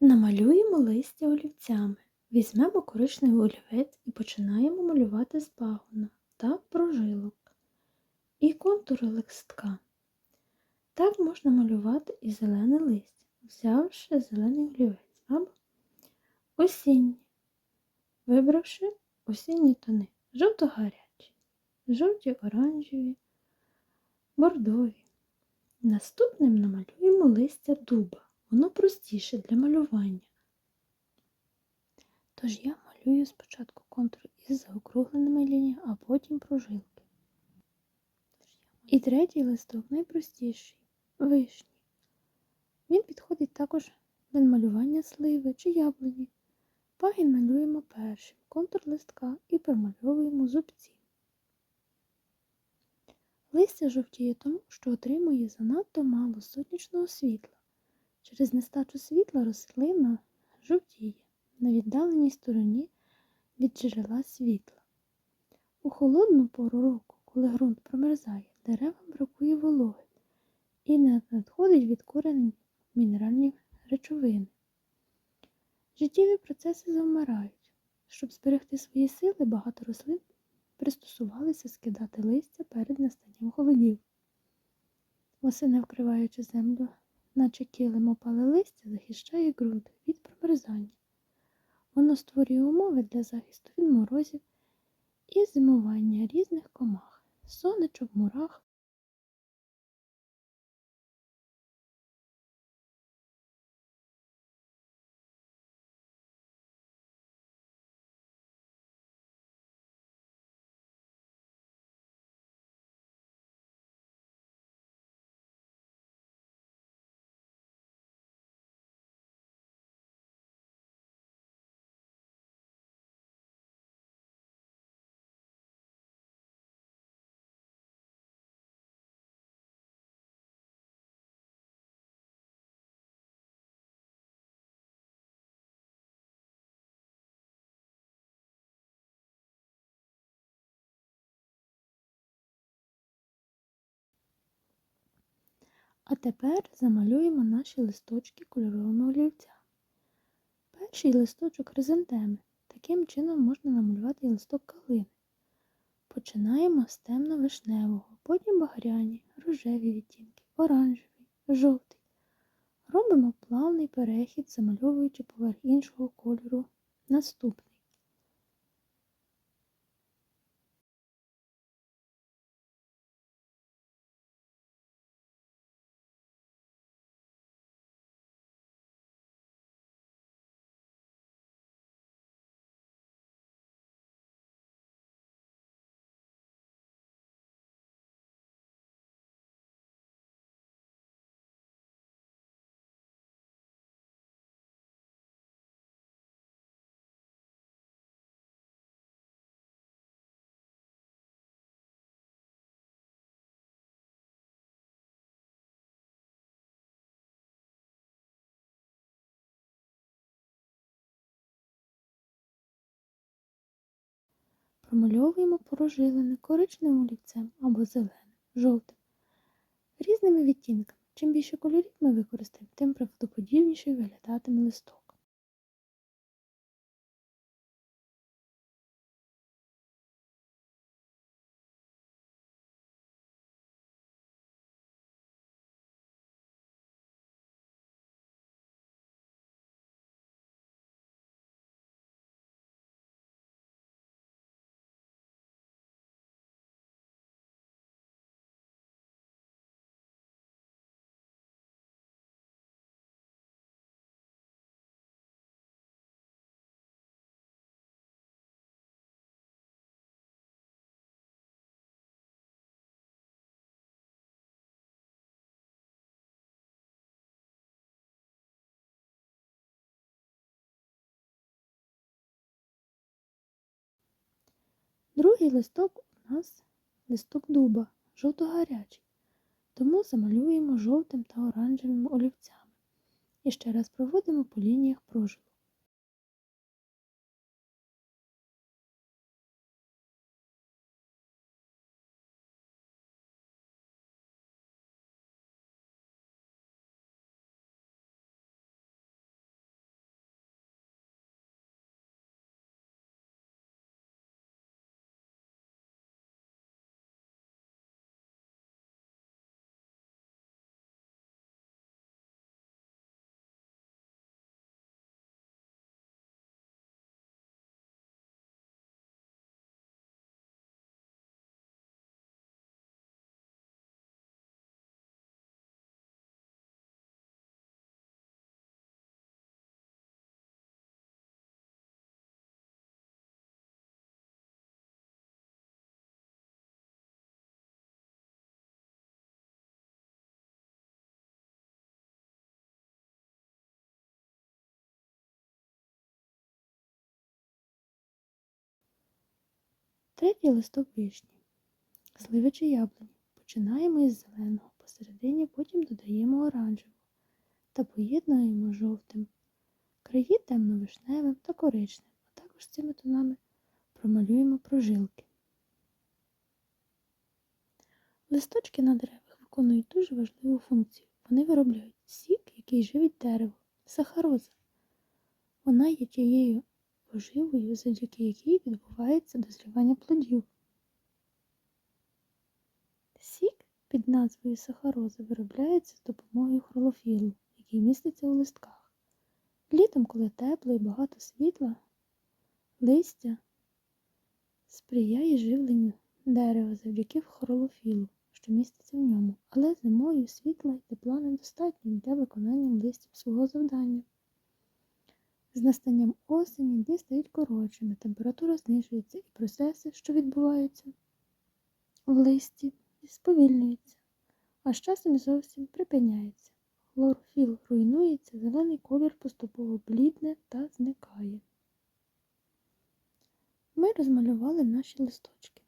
Намалюємо листя олівцями. Візьмемо коричневий олівець і починаємо малювати з пагона та прожилок і контури листка. Так можна малювати і зелене листя, взявши зелений олівець або осінній, вибравши осінні тони жовто-гарячі, жовті оранжеві, бордові. Наступним намалюємо листя дуба. Воно простіше для малювання. Тож я малюю спочатку контур із заокругленими лініями, а потім прожилки. І третій листок найпростіший вишні. Він підходить також для малювання сливи чи яблуні. Пагін малюємо першим, контур листка і промальовуємо зубці. Листя жовтіє тому, що отримує занадто мало сонячного світла. Через нестачу світла рослина жовтіє на віддаленій стороні від джерела світла. У холодну пору року, коли ґрунт промерзає, деревам бракує вологи і не надходить від коренень мінеральні речовини. Життєві процеси завмирають. Щоб зберегти свої сили, багато рослин пристосувалися скидати листя перед настанням холодів. Восени вкриваючи землю наче килим опале листя захищає ґрунт від промерзання. Воно створює умови для захисту від морозів і зимування різних комах, сонечок, мурах. А тепер замалюємо наші листочки кольоровими олівцями. Перший листочок хризантеми. Таким чином можна намалювати і листок калини. Починаємо з темно-вишневого, потім багряні, рожеві відтінки, оранжевий, жовтий. Робимо плавний перехід, замальовуючи поверх іншого кольору наступний. Промальовуємо порожилини коричневим олівцем або зеленим, жовтим, різними відтінками. Чим більше кольорів ми використаємо, тим правдоподібніше виглядатиме листок. Другий листок у нас листок дуба, жовто-гарячий, тому замалюємо жовтим та оранжевим олівцями і ще раз проводимо по лініях прожилок. Третій листок вишні. Сливи чи яблуні. Починаємо із зеленого, посередині потім додаємо оранжевого та поєднуємо жовтим. Краї темно-вишневим та коричневим, а також цими тонами промалюємо прожилки. Листочки на деревах виконують дуже важливу функцію. Вони виробляють сік, який живить дерево, сахароза. Вона є тією поживою, завдяки якій відбувається дозрівання плодів. Сік під назвою сахароза виробляється з допомогою хлорофілу, який міститься у листках. Літом, коли тепло і багато світла, листя сприяє живленню дерева завдяки хлорофілу, що міститься в ньому, але зимою світла і тепла недостатньо для виконання листям свого завдання. З настанням осені дні стають коротшими, температура знижується і процеси, що відбуваються в листі, сповільнюються, а з часом зовсім припиняється. Хлорофіл руйнується, зелений колір поступово блідне та зникає. Ми розмалювали наші листочки.